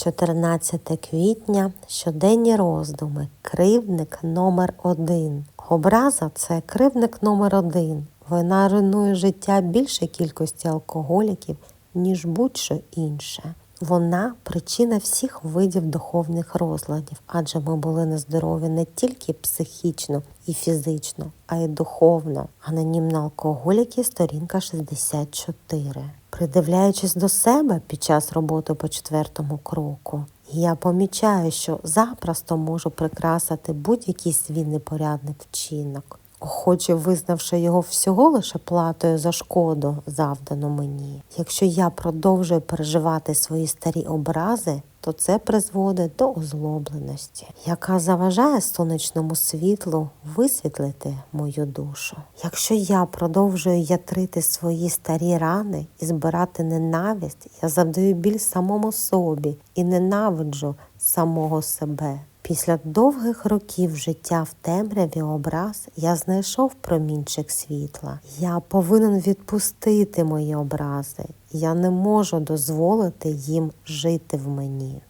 14 квітня, щоденні роздуми, кривдник номер один. Образа це кривдник номер один. Вона руйнує життя більшої кількості алкоголіків, ніж будь-що інше. Вона причина всіх видів духовних розладів, адже ми були нездорові не тільки психічно і фізично, а й духовно. Анонімно алкоголіки, сторінка 64. Придивляючись до себе під час роботи по четвертому кроку, я помічаю, що запросто можу прикрасити будь-який свій непорядний вчинок, охоче визнавши його всього лише платою за шкоду, завдану мені. Якщо я продовжую переживати свої старі образи, то це призводить до озлобленості, яка заважає сонячному світлу висвітлити мою душу. Якщо я продовжую ятрити свої старі рани і збирати ненависть, я завдаю біль самому собі і ненавиджу самого себе. Після довгих років життя в темряві образ я знайшов промінчик світла. Я повинен відпустити мої образи. Я не можу дозволити їм жити в мені.